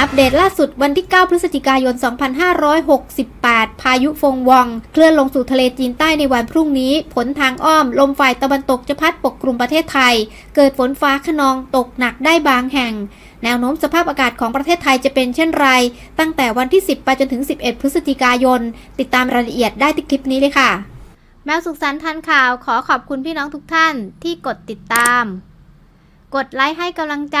อัปเดตล่าสุดวันที่ 9 พฤศจิกายน 2568 พายุฟงวอง เคลื่อนลงสู่ทะเลจีนใต้ในวันพรุ่งนี้ ผลทางอ้อม ลมฝ่ายตะวันตกจะพัดปกคลุมประเทศไทย เกิดฝนฟ้าขนองตกหนักได้บางแห่ง แนวโน้มสภาพอากาศของประเทศไทยจะเป็นเช่นไร ตั้งแต่วันที่ 10 ไปจนถึง 11 พฤศจิกายน ติดตามรายละเอียดได้ที่คลิปนี้เลยค่ะ แมวสุขสันต์ทันข่าวขอขอบคุณพี่น้องทุกท่านที่กดติดตาม กดไลค์ให้กำลังใจ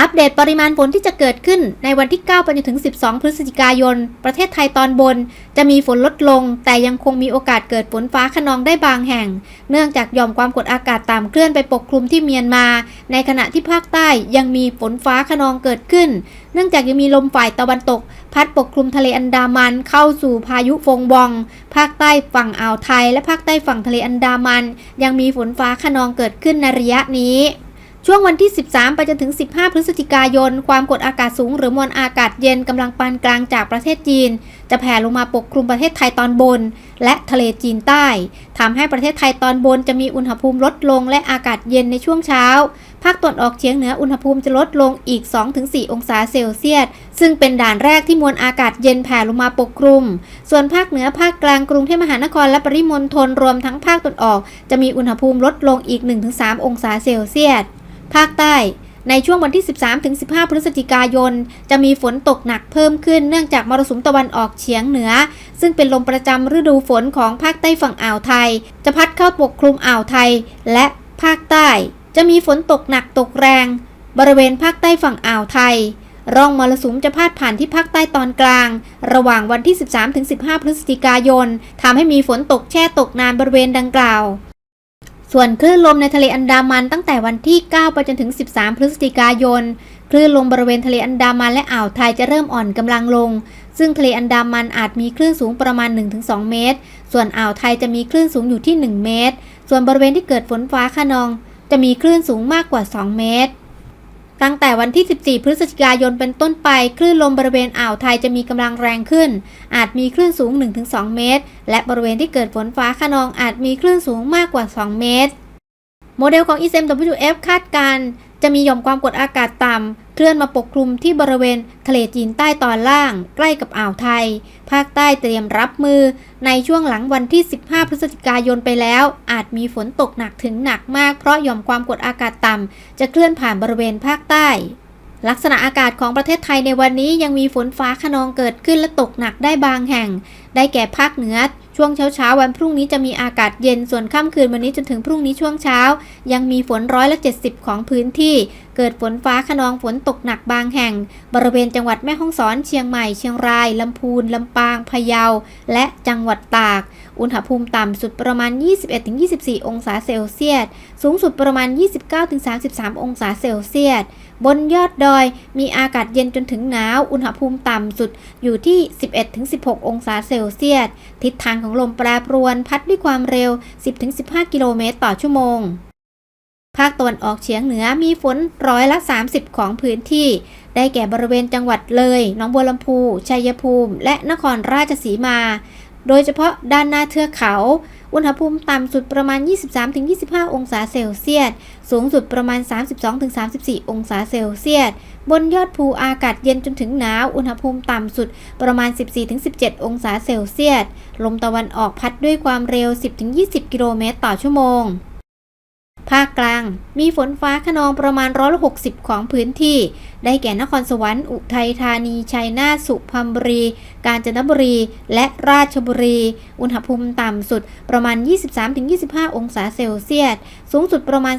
อัปเดตปริมาณฝนที่จะเกิดขึ้นในวันที่ 9 ไปจนถึง 12 พฤศจิกายน ประเทศไทยตอนบน จะมีฝนลดลง แต่ยังคงมีโอกาสเกิดฝนฟ้าขนองได้บางแห่ง เนื่องจากย่อมความกดอากาศต่ำเคลื่อนไปปกคลุมที่เมียนมา ในขณะที่ภาคใต้ยังมีฝนฟ้าขนองเกิดขึ้น เนื่องจากยังมีลมฝ่ายตะวันตก พัดปกคลุมทะเลอันดามันเข้าสู่พายุฟงบอง ภาคใต้ฝั่งอ่าวไทย และภาคใต้ฝั่งทะเลอันดามัน ยังมีฝนฟ้าขนองเกิดขึ้นในระยะนี้ ช่วงวันที่ 13 ไปจนถึง 15 พฤศจิกายน ความกดอากาศสูงหรือมวลอากาศเย็นกำลังปานกลางจากประเทศจีน จะแผ่ลงมาปกคลุมประเทศไทยตอนบน และทะเลจีนใต้ทำให้ประเทศไทยตอนบนจะมีอุณหภูมิลดลงและอากาศเย็นในช่วงเช้า ภาคตะวันออกเฉียงเหนืออุณหภูมิจะลดลงอีก 2-4 องศาเซลเซียส ซึ่งเป็นด่านแรกที่มวลอากาศเย็นแผ่ลงมาปกคลุม ส่วนภาคเหนือภาคกลางกรุงเทพมหานครและปริมณฑลรวมทั้งภาคตะวันออก จะมีอุณหภูมิลดลงอีก 1-3 องศาเซลเซียส ภาคใต้ในช่วงวันที่ 13-15 พฤศจิกายน จะมีฝนตกหนักเพิ่มขึ้นเนื่องจากมรสุมตะวันออกเฉียงเหนือ ซึ่งเป็นลมประจำฤดูฝนของภาคใต้ฝั่งอ่าวไทย จะพัดเข้าปกคลุมอ่าวไทย และภาคใต้ จะมีฝนตกหนักตกแรง บริเวณภาคใต้ฝั่งอ่าวไทย ร่องมรสุมจะพาดผ่านที่ภาคใต้ตอนกลาง ระหว่างวันที่ 13-15 พฤศจิกายนทำให้มีฝนตกแช่ตกนานบริเวณดังกล่าว ส่วนคลื่นลมในทะเลอันดามันตั้งแต่วันที่ 9 ไปจนถึง 13 พฤศจิกายน คลื่นลมบริเวณทะเลอันดามันและอ่าวไทยจะเริ่มอ่อนกำลังลง ซึ่งทะเลอันดามันอาจมีคลื่นสูงประมาณ 1-2 เมตร ส่วนอ่าวไทยจะมีคลื่นสูงอยู่ที่ 1 เมตร ส่วนบริเวณที่เกิดฝนฟ้าคะนอง จะมีคลื่นสูงมากกว่า 2 เมตร ตั้งแต่วันที่ 14 พฤศจิกายนเป็นต้นไป คลื่นลมบริเวณอ่าวไทยจะมีกำลังแรงขึ้น อาจมีคลื่นสูง 1-2 เมตร และบริเวณที่เกิดฝนฟ้าขนองอาจมีคลื่นสูงมากกว่า 2 เมตร โมเดลของ ECMWF คาดการณ์ จะมีหย่อมความกดอากาศต่ำเคลื่อนมาปกคลุมที่บริเวณทะเลจีนใต้ตอนล่าง ใกล้กับอ่าวไทย ภาคใต้เตรียมรับมือ ในช่วงหลังวันที่ 15 พฤศจิกายนไปแล้ว อาจมีฝนตกหนักถึงหนักมากเพราะหย่อมความกดอากาศต่ำจะเคลื่อนผ่านบริเวณภาคใต้ ลักษณะอากาศของประเทศไทยในวันนี้ยังมีฝนฟ้าขนองเกิดขึ้นและตกหนักได้บางแห่ง ได้แก่ภาคเหนือ ช่วงเช้าเช้าๆวันพรุ่งนี้จะมีอากาศเย็นส่วนค่ำคืนวันนี้จนถึงพรุ่งนี้ช่วงเช้า ยังมีฝนร้อยละ70 ของพื้นที่ เกิดฝนฟ้าขนองฝนตกหนักบางแห่ง บริเวณจังหวัดแม่ฮ่องสอนเชียงใหม่เชียงรายลำพูนลำปางพะเยา และจังหวัดตาก อุณหภูมิต่ำสุดประมาณ 21-24 องศาเซลเซียส สูงสุดประมาณ 29-33 องศาเซลเซียส บนยอดดอยมีอากาศเย็นจนถึงหนาว อุณหภูมิต่ำสุดอยู่ที่ 11-16 องศาเซลเซียส ทิศทางของลมแปรปรวนพัดด้วยความเร็ว 10-15 กิโลเมตรต่อชั่วโมง ภาคตะวันออกเฉียงเหนือมีฝนร้อยละ 30 ของพื้นที่ ได้แก่บริเวณจังหวัดเลย หนองบัวลำพู ชัยภูมิ และนครราชสีมา โดยเฉพาะด้านหน้าเทือกเขา อุณหภูมิต่ำสุดประมาณ 23-25 องศาเซลเซียส สูงสุดประมาณ 32-34 องศาเซลเซียส บนยอดภูอากาศเย็นจนถึงหนาว อุณหภูมิต่ำสุดประมาณ 14-17 องศาเซลเซียส ลมตะวันออกพัดด้วยความเร็ว 10-20 กิโลเมตรต่อชั่วโมง ภาคกลางมีฝนฟ้าขนองประมาณร้อยละ60ของพื้นที่ ได้แก่นครสวรรค์ อุทัยธานี ชัยนาท สุพรรณบุรี กาญจนบุรี และราชบุรี อุณหภูมิต่ำสุดประมาณ 23-25 องศาเซลเซียส สูงสุดประมาณ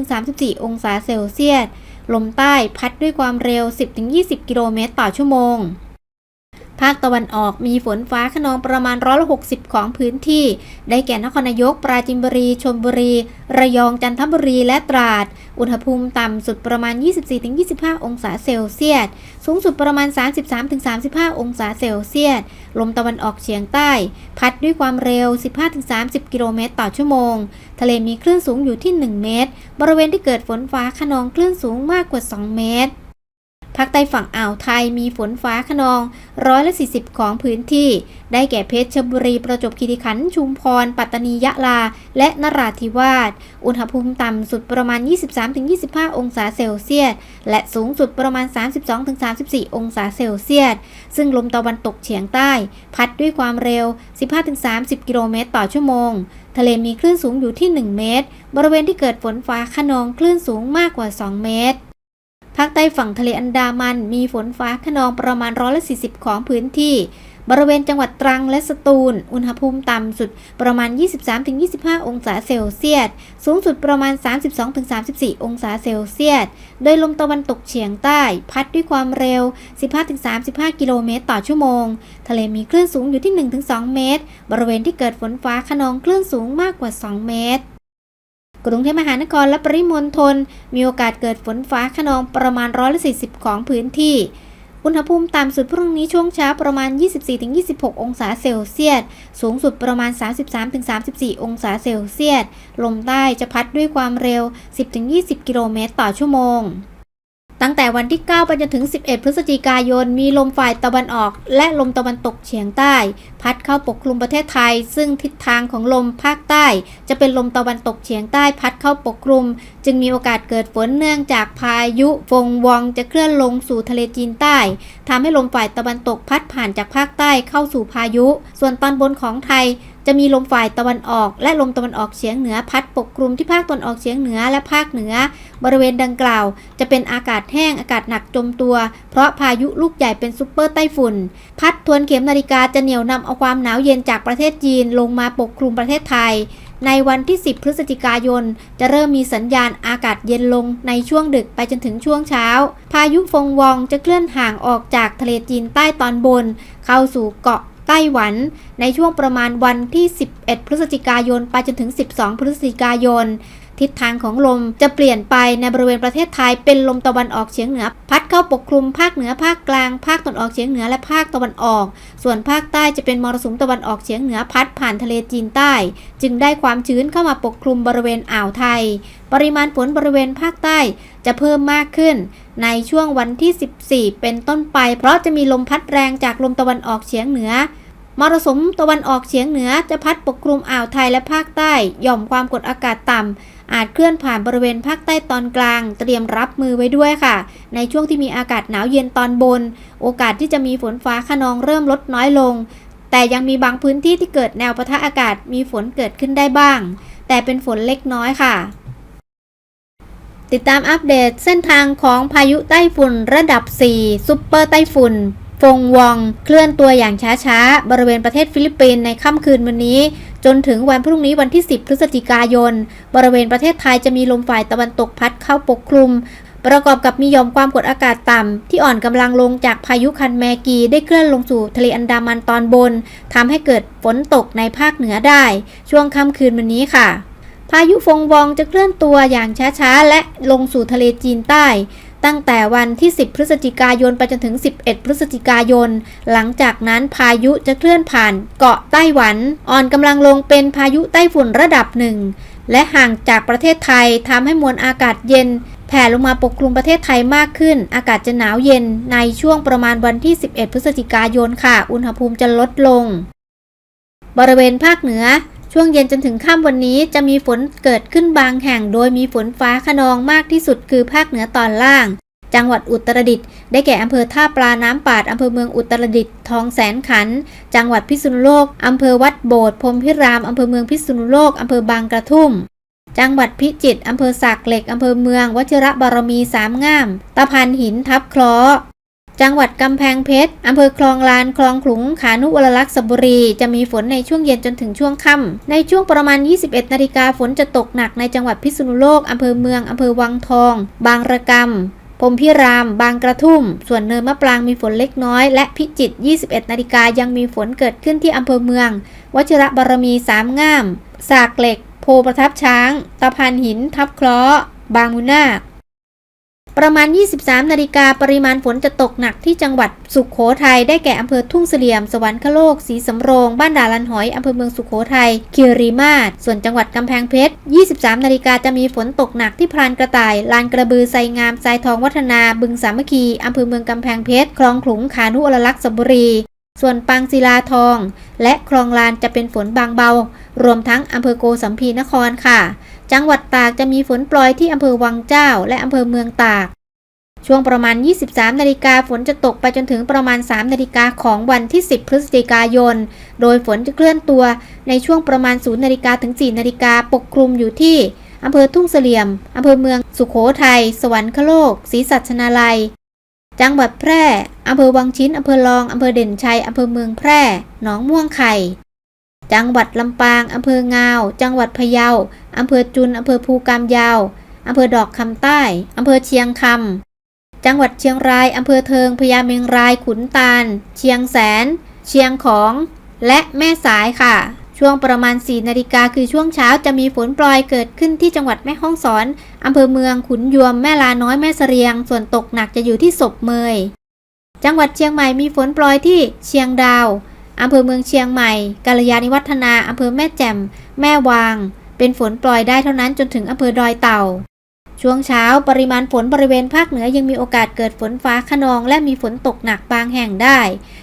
33-34 องศาเซลเซียส ลมใต้พัดด้วยความเร็ว 10-20 กิโลเมตรต่อชั่วโมง ภาคตะวันออกมีฝนฟ้าขนองประมาณร้อยละ60ของพื้นที่ ได้แก่นครนายก ปราจีนบุรีชลบุรี ระยองจันทบุรีและตราด อุณหภูมิต่ำสุดประมาณ 24-25 องศาเซลเซียส สูงสุดประมาณ 33-35 องศาเซลเซียส ลมตะวันออกเฉียงใต้ พัดด้วยความเร็ว 15-30 กิโลเมตรต่อชั่วโมง ทะเลมีคลื่นสูงอยู่ที่ 1 เมตร บริเวณที่เกิดฝนฟ้าขนองคลื่นสูงมากกว่า 2 เมตร ภาคใต้ฝั่งอ่าวไทยมีฝนฟ้าขนองร้อยละ40 ของพื้นที่ ได้แก่เพชรบุรีประจวบคีรีขันธ์ชุมพร ปัตตานียะลา และนราธิวาส อุณหภูมิต่ำสุดประมาณ 23-25 องศาเซลเซียส และสูงสุดประมาณ 32-34 องศาเซลเซียส ซึ่งลมตะวันตกเฉียงใต้ พัดด้วยความเร็ว 15-30 กิโลเมตรต่อชั่วโมง ทะเลมีคลื่นสูงอยู่ที่ 1 เมตร บริเวณที่เกิดฝนฟ้าขนองคลื่นสูงมากกว่า 2 เมตร ภาคใต้ฝั่งทะเลอันดามันมีฝนฟ้าขนองประมาณร้อยละ40 ของพื้นที่ บริเวณจังหวัดตรังและสตูล อุณหภูมิต่ำสุดประมาณ 23-25 องศาเซลเซียส สูงสุดประมาณ 32-34 องศาเซลเซียส โดยลมตะวันตกเฉียงใต้ พัดด้วยความเร็ว 15-35 กิโลเมตรต่อชั่วโมง ทะเลมีคลื่นสูงอยู่ที่ 1-2 เมตร บริเวณที่เกิดฝนฟ้าขนองคลื่นสูงมากกว่า 2 เมตร กรุงเทพมหานครและปริมณฑลมีโอกาสเกิดฝนฟ้าขนองประมาณร้อยละ40 ของพื้นที่ อุณหภูมิต่ำสุดพรุ่งนี้ช่วงเช้าประมาณ 24-26 องศาเซลเซียส สูงสุดประมาณ 33-34 องศาเซลเซียส ลมใต้จะพัดด้วยความเร็ว 10-20 กิโลเมตรต่อชั่วโมง ตั้งแต่วันที่ 9 ไปจนถึง 11 พฤศจิกายน มีลมฝ่ายตะวันออก และลมตะวันตกเฉียงใต้ พัดเข้าปกคลุมประเทศไทย ซึ่งทิศทางของลมภาคใต้ จะเป็นลมตะวันตกเฉียงใต้พัดเข้าปกคลุม จึงมีโอกาสเกิดฝนเนื่องจากพายุฟงวองจะเคลื่อนลงสู่ทะเลจีนใต้ทำให้ลมฝ่ายตะวันตกพัดผ่านจากภาคใต้เข้าสู่พายุ ส่วนตอนบนของไทย จะมีลมฝ่ายตะวันออก และลมตะวันออกเฉียงเหนือพัดปกคลุมที่ภาคตะวันออกเฉียงเหนือและภาคเหนือ บริเวณดังกล่าว จะเป็นอากาศแห้งอากาศหนักจมตัว เพราะพายุลูกใหญ่เป็นซุปเปอร์ไต้ฝุ่น พัดทวนเข็มนาฬิกาจะเหนี่ยวนำเอาความหนาวเย็นจากประเทศจีนลงมาปกคลุมประเทศไทย ในวันที่ 10 พฤศจิกายน จะเริ่มมีสัญญาณอากาศเย็นลงในช่วงดึกไปจนถึงช่วงเช้า พายุฟงวองจะเคลื่อนห่างออกจากทะเลจีนใต้ตอนบน เข้าสู่เกาะ ไต้หวัน ในช่วงประมาณวันที่ 11 พฤศจิกายน ไปจนถึง 12 พฤศจิกายน ทิศทางของลมจะเปลี่ยนไปในบริเวณประเทศไทยเป็นลมตะวันออกเฉียงเหนือ พัดเข้าปกคลุมภาคเหนือภาคกลาง ภาคตะวันออกเฉียงเหนือและภาคตะวันออก ส่วนภาคใต้จะเป็นมรสุมตะวันออกเฉียงเหนือพัดผ่านทะเลจีนใต้ จึงได้ความชื้นเข้ามาปกคลุมบริเวณอ่าวไทย ปริมาณฝนบริเวณภาคใต้จะเพิ่มมากขึ้น ในช่วงวันที่ 14 เป็นต้นไป เพราะจะมีลมพัดแรงจากลมตะวันออกเฉียงเหนือมรสุมตะวันออกเฉียงเหนือจะพัดปกคลุมอ่าวไทยและภาคใต้ หย่อมความกดอากาศต่ำ อาจเคลื่อนผ่านบริเวณภาคใต้ตอนกลาง เตรียมรับมือไว้ด้วยค่ะ ในช่วงที่มีอากาศหนาวเย็นตอนบน โอกาสที่จะมีฝนฟ้าขนองเริ่มลดน้อยลง แต่ยังมีบางพื้นที่ที่เกิดแนวปะทะอากาศมีฝนเกิดขึ้นได้บ้าง แต่เป็นฝนเล็กน้อยค่ะติดตามอัปเดตเส้นทางของพายุไต้ฝุ่นระดับ 4 ซุปเปอร์ไต้ฝุ่น ฟงวอง เคลื่อนตัวอย่างช้าๆ บริเวณประเทศฟิลิปปินส์ในค่ำคืนวันนี้ จนถึงวันพรุ่งนี้วันที่ 10 พฤศจิกายน บริเวณประเทศไทยจะมีลมฝ่ายตะวันตกพัดเข้าปกคลุม ประกอบกับมียอมความกดอากาศต่ำ ที่อ่อนกำลังลงจากพายุคันแมกีได้เคลื่อนลงสู่ทะเลอันดามันตอนบนทำให้เกิดฝนตกในภาคเหนือได้ ช่วงค่ำคืนวันนี้ค่ะพายุฟงวองจะเคลื่อนตัวอย่างช้าๆ และลงสู่ทะเลจีนใต้ ตั้งแต่วันที่ 10 พฤศจิกายนไปจนถึง 11 พฤศจิกายน หลังจากนั้นพายุจะเคลื่อนผ่านเกาะไต้หวัน อ่อนกำลังลงเป็นพายุไต้ฝุ่นระดับหนึ่ง และห่างจากประเทศไทยทำให้มวลอากาศเย็น แผ่ลงมาปกคลุมประเทศไทยมากขึ้น อากาศจะหนาวเย็นในช่วงประมาณวันที่ 11 พฤศจิกายนค่ะ อุณหภูมิจะลดลง บริเวณภาคเหนือ ช่วงเย็นจนถึงค่ำวันนี้จะมีฝนเกิดขึ้นบางแห่ง โดยมีฝนฟ้าขนองมากที่สุดคือภาคเหนือตอนล่าง จังหวัดอุตรดิตถ์ได้แก่อำเภอท่าปลาน้ำปาดอำเภอเมืองอุตรดิตถ์ทองแสนขัน จังหวัดพิษณุโลกอำเภอวัดโบสถ์พรหมพิรามอำเภอเมืองพิษณุโลกอำเภอบางกระทุ่มจังหวัดพิจิตรอำเภอสากเหล็กอำเภอเมือง วชิระบารมีสามงาม ตะพันหินทับคราะห์ จังหวัดกำแพงเพชร อำเภอคลองลาน คลองขลุง ขานุวรลักษณ์สบุรี จะมีฝนในช่วงเย็นจนถึงช่วงค่ำ ในช่วงประมาณ 21 นาฬิกาฝนจะตกหนักในจังหวัดพิษณุโลก อำเภอเมือง อำเภอวังทอง บางระกำพรมพิราม บางกระทุ่ม ส่วนเนินมะปรางมีฝนเล็กน้อย และพิจิตร 21 นาฬิกายังมีฝนเกิดขึ้นที่อำเภอเมือง วชิระบารมีสามงาม สากเหล็ก โพประทับช้าง ตะพานหิน ทับเคราะห์ บางมุนาค ประมาณ 23 นาฬิกาปริมาณฝนจะตกหนักที่จังหวัดสุขโขทัยได้แก่อำเภอทุ่งเสลี่ยม สวรรคโลก สีสำโรง บ้านด่าลันหอยอำเภอเมืองสุขโขทัยคีรีมาศส่วนจังหวัดกำแพงเพชร 23 นาฬิกาจะมีฝนตกหนักที่พรานกระต่าย ลานกระบือไซงามทรายทองวัฒนา บึงสามัคคีอำเภอเมืองกำแพงเพชร คลองขลุงขานุอลลักษ์สบุรี ส่วนปางศิลาทอง และคลองลานจะเป็นฝนบางเบา รวมทั้งอำเภอโกสัมพีนครค่ะ จังหวัดตากจะมีฝนโปรยที่อำเภอวังเจ้า และอำเภอเมืองตาก ช่วงประมาณ 23 นาฬิกาฝนจะตกไปจนถึงประมาณ 3 นาฬิกาของวันที่ 10 พฤศจิกายน โดยฝนจะเคลื่อนตัวในช่วงประมาณ 0 นาฬิกาถึง 4 นาฬิกาปกคลุมอยู่ที่อำเภอทุ่งเสลี่ยม อำเภอเมือง สุขโขทัย สวรรคโลก ศรีสัชนาลัย จังหวัดแพร่ อำเภอวังชิ้น อำเภอรอง อำเภอเด่นชัย อำเภอเมืองแพร่ หนองม่วงไข่ จังหวัดลำปางอำเภองาว จังหวัดพะเยาอำเภอจุนอำเภอภูกามยาวอำเภอดอกคำใต้อำเภอเชียงคำจังหวัดเชียงรายอำเภอเทิงพญาเมงรายขุนตาล เชียงแสน เชียงของ และแม่สายค่ะ ช่วงประมาณ 4 นาฬิกาคือช่วงเช้าจะมีฝนโปรยเกิดขึ้นที่จังหวัดแม่ฮ่องสอนอำเภอเมืองขุนยวมแม่ลาน้อยแม่เสรียง ส่วนตกหนักจะอยู่ที่ศพเมยจังหวัดเชียงใหม่มีฝนโปรยที่เชียงดาว อำเภอเมืองเชียงใหม่ กาลยานิวัฒนา อำเภอแม่แจ่ม แม่วาง เป็นฝนปล่อยได้เท่านั้นจนถึงอำเภอดอยเต่า ช่วงเช้าปริมาณฝนบริเวณภาคเหนือยังมีโอกาสเกิดฝนฟ้าขนองและมีฝนตกหนักบางแห่งได้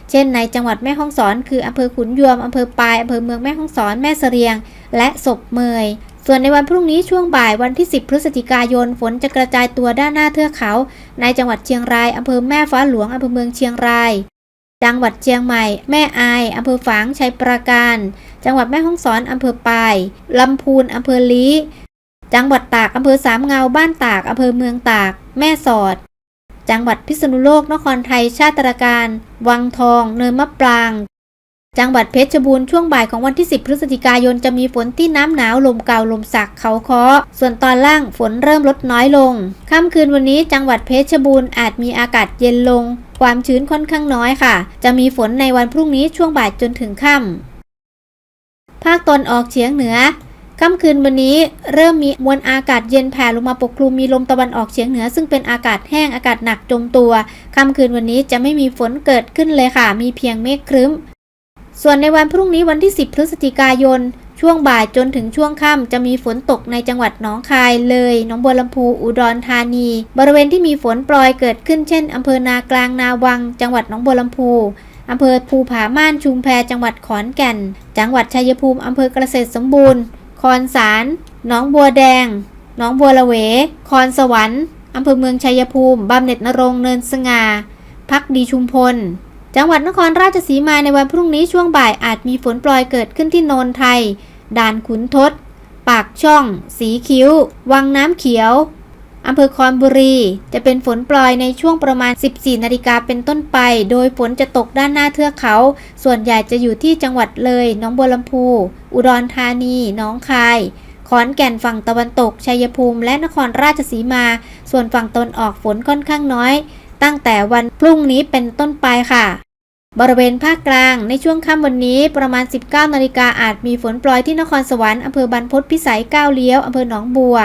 เช่นในจังหวัดแม่ฮ่องสอน คืออำเภอขุนยวม อำเภอปาย อำเภอเมืองแม่ฮ่องสอน แม่เสรียง และศพเมยส่วนในวันพรุ่งนี้ช่วงบ่ายวันที่ 10 พฤศจิกายน ฝนจะกระจายตัวด้านหน้าเทือกเขา ในจังหวัดเชียงราย อำเภอแม่ฟ้าหลวง อำเภอเมืองเชียงราย จังหวัดเชียงใหม่ แม่อายอำเภอฝางชัยปราการ จังหวัดแม่ฮ่องสอนอำเภอปายลำพูนอำเภอลี้จังหวัดตากอำเภอสามเงาบ้านตากอำเภอเมืองตาก แม่สอด จังหวัดพิษณุโลกนครไทยชาติตราการ วังทอง เนินมะปราง จังหวัดเพชรบูรณ์ช่วงบ่ายของวันที่ 10 พฤศจิกายนจะมีฝนที่น้ำหนาวลมเก่าลมสักเขาเคาะส่วนตอนล่างฝนเริ่มลดน้อยลงค่ำคืนวันนี้จังหวัดเพชรบูรณ์อาจมีอากาศเย็นลง ความชื้นค่อนข้างน้อยค่ะ จะมีฝนในวันพรุ่งนี้ช่วงบ่ายจนถึงค่ำภาคตอนออกเฉียงเหนือค่ำคืนวันนี้เริ่มมีมวลอากาศเย็นแผ่ลงมาปกคลุมมีลมตะวันออกเฉียงเหนือ ซึ่งเป็นอากาศแห้งอากาศหนักจมตัวค่ำคืนวันนี้จะไม่มีฝนเกิดขึ้นเลยค่ะ มีเพียงเมฆครึ้ม ส่วนในวันพรุ่งนี้วันที่ 10 พฤศจิกายน ช่วงบ่ายจนถึงช่วงค่ำจะมีฝนตกในจังหวัดหนองคายเลยหนองบัวลำพูอุดรธานี บริเวณที่มีฝนโปรยเกิดขึ้นเช่นอำเภอนากลางนาวัง จังหวัดหนองบัวลำพูอำเภอภูผาม่านชุมแพจังหวัดขอนแก่น จังหวัดชัยภูมิอำเภอกษตรสมบูรณ์ คอนสารหนองบัวแดงหนองบัวละเว คอนสวรรค์อำเภอเมืองชัยภูมิบำเหน็จนรงเนินสง่าพักดีชุมพล จังหวัดนครราชสีมาในวันพรุ่งนี้ช่วงบ่ายอาจมีฝนโปรยเกิดขึ้นที่โนนไทย ด่านขุนทด ปากช่อง สีคิ้ว วังน้ำเขียวอำเภอคอนบุรี จะเป็นฝนโปรยในช่วงประมาณ 14 นาฬิกาเป็นต้นไป โดยฝนจะตกด้านหน้าเทือกเขา ส่วนใหญ่จะอยู่ที่จังหวัดเลยหนองบัวลำพู อุดรธานีหนองคาย ขอนแก่นฝั่งตะวันตก ชัยภูมิ และนครราชสีมา ส่วนฝั่งตนออกฝนค่อนข้างน้อย ตั้งแต่วันพรุ่งนี้เป็นต้นไปค่ะ บริเวณภาคกลางในช่วงค่ำวันนี้ประมาณ 19 นาฬิกาอาจมีฝนโปรยที่นครสวรรค์อำเภอบรรพตพิสัยก้าวเลี้ยวอำเภอหนองบัว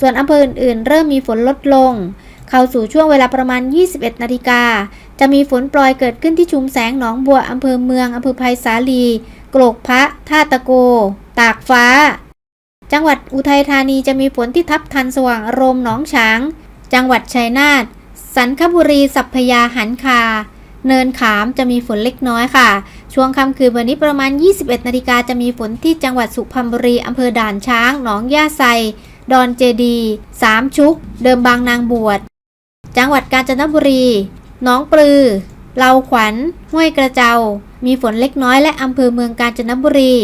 ส่วนอำเภออื่นๆ เริ่มมีฝนลดลง เข้าสู่ช่วงเวลาประมาณ 21 นาฬิกา จะมีฝนโปรยเกิดขึ้นที่ชุมแสงหนองบัวอำเภอเมืองอำเภอไผ่สาลีโกรกพระท่าตะโก ตากฟ้า จังหวัดอุทัยธานีจะมีฝนที่ทับทันสว่างอารมณ์หนองฉาง จังหวัดชัยนาทสันคบุรีสัพพยาหันคา เนินขามจะมีฝนเล็กน้อยค่ะ ช่วงค่ำคืนวันนี้ประมาณ 21 นาฬิกาจะมีฝนที่จังหวัดสุพรรณบุรีอำเภอด่านช้าง หนองย่าไซ ดอนเจดี สามชุก เดิมบางนางบวช จังหวัดกาญจนบุรี หนองปลือเลาขวัญ ห้วยกระเจ้ามีฝนเล็กน้อยและอำเภอเมืองกาญจนบุรี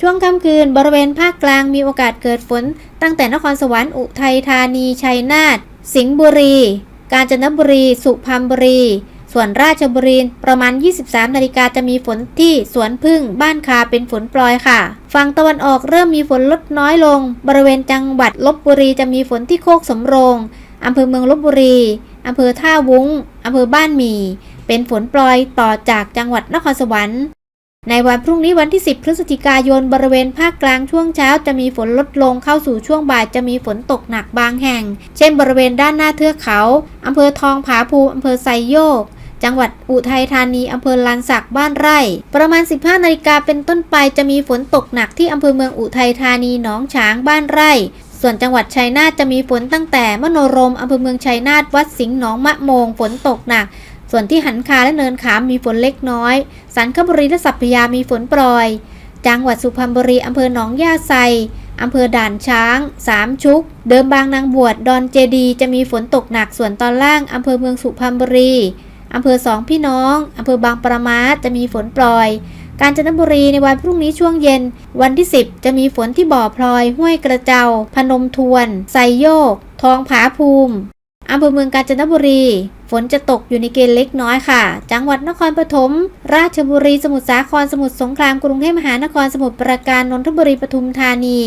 ช่วงค่ำคืนบริเวณภาคกลางมีโอกาสเกิดฝน ตั้งแต่นครสวรรค์อุทัยธานี ชัยนาท สิงห์บุรี กาญจนบุรี สุพรรณบุรี ส่วนราชบุรีประมาณ 23 นาฬิกาจะมีฝนที่สวนพึ่งบ้านคาเป็นฝนปลอยค่ะ ฝั่งตะวันออกเริ่มมีฝนลดน้อยลง บริเวณจังหวัดลบบุรีจะมีฝนที่โคกสำโรงอำเภอเมืองลบบุรีอำเภอท่าวุ้งอำเภอบ้านหมี่ เป็นฝนปลอยต่อจากจังหวัดนครสวรรค์ในวันพรุ่งนี้วันที่ 10 พฤศจิกายนบริเวณภาคกลางช่วงเช้าจะมีฝนลดลงเข้าสู่ช่วงบ่ายจะมีฝนตกหนักบางแห่ง เช่นบริเวณด้านหน้าเทือกเขา อำเภอทองผาภู อำเภอไซโยก จังหวัดอุทัยธานีอำเภอลานสักบ้านไร่ ประมาณ 15 นาฬิกาเป็นต้นไปจะมีฝนตกหนักที่อำเภอเมืองอุทัยธานีหนองฉางบ้านไร่ ส่วนจังหวัดชัยนาทจะมีฝนตั้งแต่มโนรมอำเภอเมืองชัยนาทวัดสิงห์หนองมะโมงฝนตกหนัก ส่วนที่หันคาและเนินขามมีฝนเล็กน้อย สันคบุรีและสัพพยามีฝนโปรยจังหวัดสุพรรณบุรีอำเภอหนองยาไซอำเภอด่านช้าง สามชุก เดิมบางนางบวช ดอนเจดี จะมีฝนตกหนักส่วนตอนล่างอำเภอเมืองสุพรรณบุรี อำเภอสองพี่น้องอำเภอบางประมาทจะมีฝนโปรยกาญจนบุรีในวันพรุ่งนี้ช่วงเย็น วันที่ 10 จะมีฝนที่บ่อพลอย ห้วยกระเจ้าพนมทวนไซโยก ทองผาภูมิอำเภอเมืองกาญจนบุรี ฝนจะตกอยู่ในเกณฑ์เล็กน้อยค่ะ จังหวัดนครปฐม ราชบุรี สมุทรสาคร สมุทรสงคราม กรุงเทพมหานคร สมุทรปราการ นนทบุรี ปทุมธานี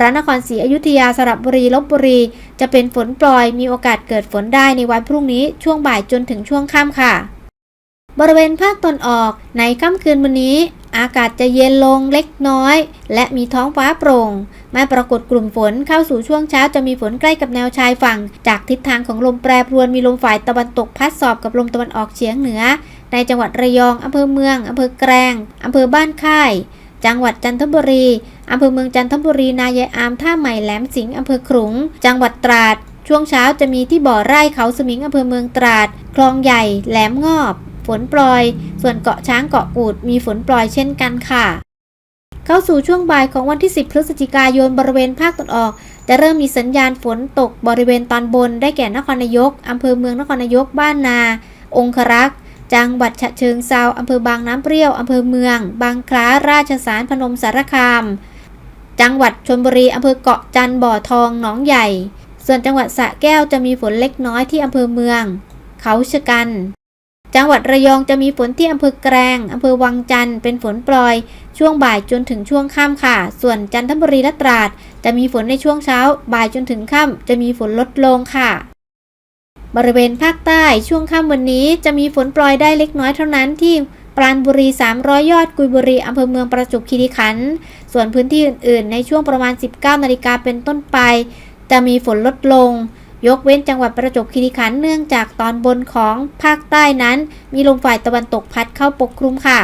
พระนครศรีอยุธยาสระบุรีลบบุรี จะเป็นฝนปล่อยมีโอกาสเกิดฝนได้ในวันพรุ่งนี้ช่วงบ่ายจนถึงช่วงค่ำค่ะ บริเวณภาคตอนออกในค่ำคืนวันนี้ อากาศจะเย็นลงเล็กน้อย และมีท้องฟ้าโปร่ง ไม่ปรากฏกลุ่มฝนเข้าสู่ช่วงเช้าจะมีฝนใกล้กับแนวชายฝั่ง จากทิศทางของลมแปรปรวนมีลมฝ่ายตะวันตกพัดสอบกับลมตะวันออกเฉียงเหนือ ในจังหวัดระยองอำเภอเมืองอำเภอแกลงอำเภอบ้านค่าย จังหวัดจันทบุรี อำเภอเมืองจันทบุรี นายายอาม ท่าใหม่แหลมสิงห์อำเภอขลุง จังหวัดตราด ช่วงเช้าจะมีที่บ่อไร่เขาสมิงอำเภอเมืองตราด คลองใหญ่ แหลมงอบ ฝนโปรยส่วนเกาะช้างเกาะกูด มีฝนโปรยเช่นกันค่ะ เข้าสู่ช่วงบ่ายของวันที่ 10 พฤศจิกายน บริเวณภาคตะวันออกจะเริ่มมีสัญญาณฝนตกบริเวณตอนบน ได้แก่นครนายก อำเภอเมืองนครนายก บ้านนา องครักษ์ จังหวัดฉะเชิงเซาอำเภอบางน้ำเปรี้ยวอำเภอเมือง บางคล้าราชสารพนมสารคาม จังหวัดชลบุรีอำเภอเกาะจันทร์บ่อทองหนองใหญ่ ส่วนจังหวัดสระแก้วจะมีฝนเล็กน้อยที่อำเภอเมือง เขาชะกัน จังหวัดระยองจะมีฝนที่อำเภอแกลงอำเภอวังจันทร์เป็นฝนปลอย ช่วงบ่ายจนถึงช่วงค่ำค่ะ ส่วนจันทบุรีและตราด จะมีฝนในช่วงเช้า บ่ายจนถึงค่ำจะมีฝนลดลงค่ะ บริเวณภาคใต้ช่วงค่ำวันนี้จะมีฝนปลอยได้เล็กน้อยเท่านั้นที่ปราณบุรี 300 ยอด กุยบุรี อำเภอเมืองประจวบคีรีขันธ์ ส่วนพื้นที่อื่น ๆ ในช่วงประมาณ 19 นาฬิกาเป็นต้นไป จะมีฝนลดลง ยกเว้นจังหวัดประจวบคีรีขันธ์เนื่องจากตอนบนของภาคใต้นั้น มีลมฝ่ายตะวันตกพัดเข้าปกคลุมค่ะ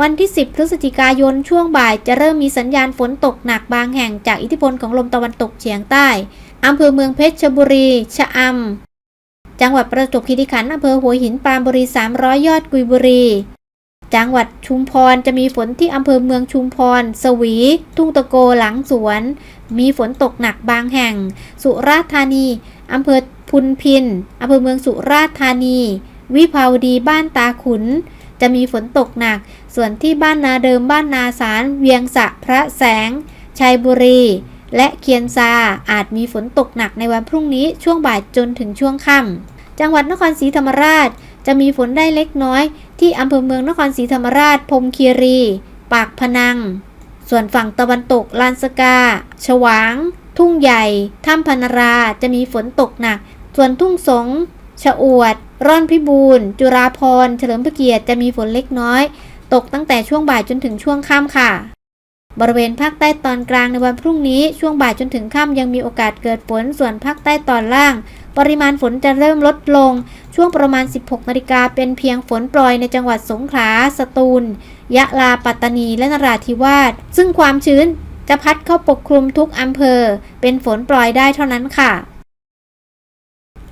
วันที่ 10 พฤศจิกายนช่วงบ่ายจะเริ่มมีสัญญาณฝนตกหนักบางแห่งจากอิทธิพลของลมตะวันตกเฉียงใต้อำเภอเมืองเพชรบุรี ชะอำ จังหวัดประจวบคีรีขันธ์อำเภอหัวหินปามบุรี 300 ยอดกุยบุรี จังหวัดชุมพรจะมีฝนที่อำเภอเมืองชุมพร สวี ทุ่งตะโกหลังสวน มีฝนตกหนักบางแห่ง สุราษฎร์ธานีอำเภอพุนพินอำเภอเมืองสุราษฎร์ธานี วิภาวดีบ้านตาขุน จะมีฝนตกหนัก ส่วนที่บ้านนาเดิมบ้านนาสาร เวียงสะพระแสง ชัยบุรี และเคียนซาอาจมีฝนตกหนักในวันพรุ่งนี้ช่วงบ่ายจนถึงช่วงค่ำจังหวัดนครศรีธรรมราช จะมีฝนได้เล็กน้อย ที่อำเภอเมืองนครศรีธรรมราชพรมคีรี ปากพนัง ส่วนฝั่งตะวันตกลานสกา ฉวาง ทุ่งใหญ่ถ้ำพนราจะมีฝนตกหนัก ส่วนทุ่งสงชะอวด ร่อนพิบูรณ์จุราพรเฉลิมพระเกียรติจะมีฝนเล็กน้อย ตกตั้งแต่ช่วงบ่ายจนถึงช่วงค่ำค่ะ บริเวณภาคใต้ตอนกลางในวันพรุ่งนี้ช่วงบ่ายจนถึงค่ำยังมีโอกาสเกิดฝนส่วนภาคใต้ตอนล่าง ปริมาณฝนจะเริ่มลดลง ช่วงประมาณ 16นาฬิกาเป็นเพียงฝนปล่อยในจังหวัดสงขลาสตูล ยะลาปัตตานีและนราธิวาสซึ่งความชื้นจะพัดเข้าปกคลุมทุกอำเภอ เป็นฝนปล่อยได้เท่านั้นค่ะ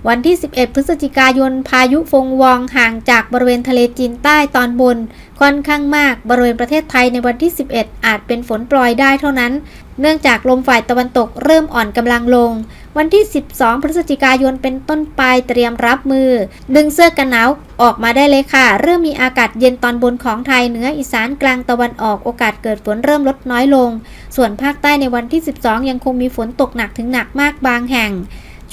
วันที่ 11 พฤศจิกายน พายุฟงวองห่างจากบริเวณทะเลจีนใต้ตอนบน ค่อนข้างมาก บริเวณประเทศไทยในวันที่ 11 อาจเป็นฝนปล่อยได้เท่านั้น เนื่องจากลมฝ่ายตะวันตกเริ่มอ่อนกำลังลง วันที่ 12 พฤศจิกายนเป็นต้นไปเตรียมรับมือ ดึงเสื้อกันหนาวออกมาได้เลยค่ะ เริ่มมีอากาศเย็นตอนบนของไทยเหนืออีสานกลางตะวันออกโอกาสเกิดฝนเริ่มลดน้อยลง ส่วนภาคใต้ในวันที่ 12 ยังคงมีฝนตกหนักถึงหนักมากบางแห่ง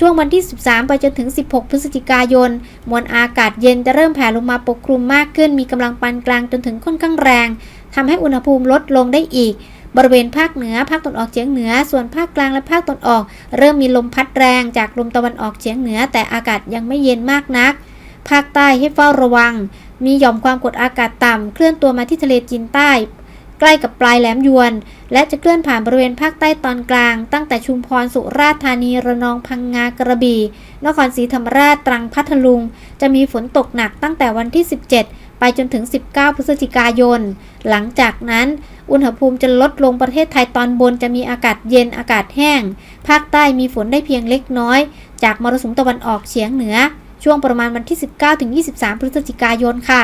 ช่วงวันที่ 13 ไปจนถึง 16 พฤศจิกายน มวลอากาศเย็นจะเริ่มแผ่ลงมาปกคลุมมากขึ้น มีกำลังปานกลางจนถึงค่อนข้างแรง ทำให้อุณหภูมิลดลงได้อีก บริเวณภาคเหนือ ภาคตะวันออกเฉียงเหนือ ส่วนภาคกลางและภาคตะวันออก เริ่มมีลมพัดแรงจากลมตะวันออกเฉียงเหนือ แต่อากาศยังไม่เย็นมากนัก ภาคใต้ให้เฝ้าระวัง มีหย่อมความกดอากาศต่ำเคลื่อนตัวมาที่ทะเลจีนใต้ ใกล้กับปลายแหลมยวน และจะเคลื่อนผ่านบริเวณภาคใต้ตอนกลาง ตั้งแต่ชุมพรสุราษฎร์ธานีระนองพังงากระบี่ นครศรีธรรมราชตรังพัทลุง จะมีฝนตกหนักตั้งแต่วันที่ 17 ไปจนถึง 19 พฤศจิกายน หลังจากนั้น อุณหภูมิจะลดลงประเทศไทยตอนบนจะมีอากาศเย็นอากาศแห้ง ภาคใต้มีฝนได้เพียงเล็กน้อย จากมรสุมตะวันออกเฉียงเหนือ ช่วงประมาณวันที่ 19-23 พฤศจิกายนค่ะ